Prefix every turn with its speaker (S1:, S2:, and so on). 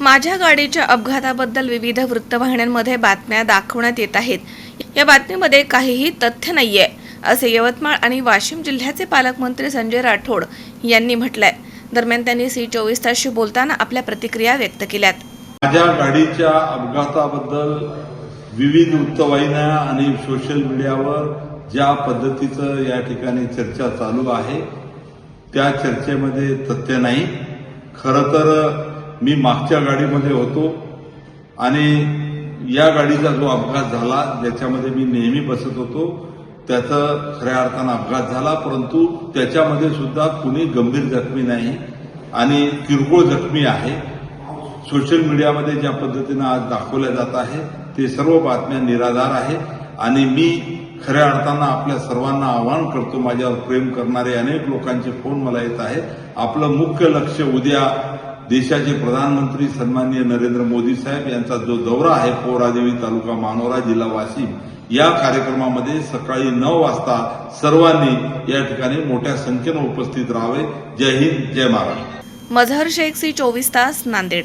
S1: माझ्या गाडीच्या अपघाताबद्दल विविध वृत्तवाहिन्यांमध्ये बातम्या दाखवण्यात येत आहेत. या बातमीमध्ये काहीही तथ्य नाहीये असे यवतमाळ आणि वाशिम जिल्ह्याचे पालकमंत्री संजय राठोड यांनी म्हटलंय. दरम्यान त्यांनी सी चोवीस तासशी बोलताना आपल्या प्रतिक्रिया व्यक्त केल्यात.
S2: माझ्या गाडीच्या अपघाताबद्दल विविध वृत्तवाहिन्या आणि सोशल मीडियावर ज्या पद्धतीचं या ठिकाणी चर्चा चालू आहे त्या चर्चेमध्ये तथ्य नाही. खरं तर मी मागच्या गाडीमध्ये होतो आणि या गाडीचा जो अपघात झाला ज्याच्यामध्ये मी नेहमी बसत होतो त्याचा खऱ्या अर्थानं अपघात झाला परंतु त्याच्यामध्ये सुद्धा कुणी गंभीर जखमी नाही आणि किरकोळ जखमी आहे. सोशल मीडियामध्ये ज्या पद्धतीनं आज दाखवल्या जात आहे ते सर्व बातम्या निराधार आहे आणि मी खऱ्या अर्थानं आपल्या सर्वांना आवाहन करतो माझ्यावर प्रेम करणारे अनेक लोकांचे फोन मला येत आहेत. आपलं मुख्य लक्ष उद्या देशाचे प्रधानमंत्री सन्माननीय नरेंद्र मोदी साहेब यांचा जो दौरा आहे पोहरादेवी तालुका मानोरा जिल्हा वाशिम या कार्यक्रमामध्ये सकाळी नऊ वाजता सर्वांनी या ठिकाणी मोठ्या संख्येनं उपस्थित राहावे. जय हिंद जय महाराष्ट्र.
S1: मझहर शेख सी चोवीस तास नांदेड.